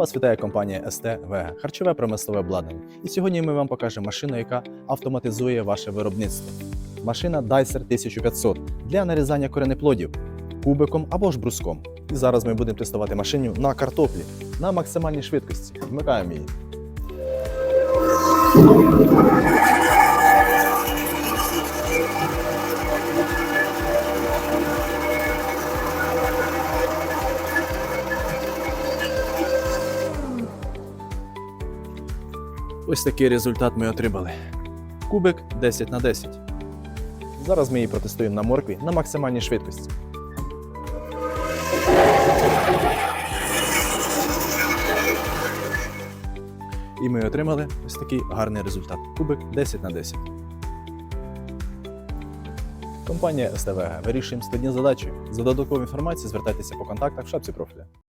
Вас вітає компанія СТВ, харчове промислове обладнання. І сьогодні ми вам покажемо машину, яка автоматизує ваше виробництво. Машина Dicer 1500 для нарізання коренеплодів кубиком або ж бруском. І зараз ми будемо тестувати машину на картоплі на максимальній швидкості. Вмикаємо її. Ось такий результат ми отримали. Кубик 10 на 10. Зараз ми її протестуємо на моркві на максимальній швидкості. І ми отримали ось такий гарний результат. Кубик 10 на 10. Компанія СТВ вирішуємо складні задачі. За додатковою інформацією звертайтеся по контактах в шапці профіля.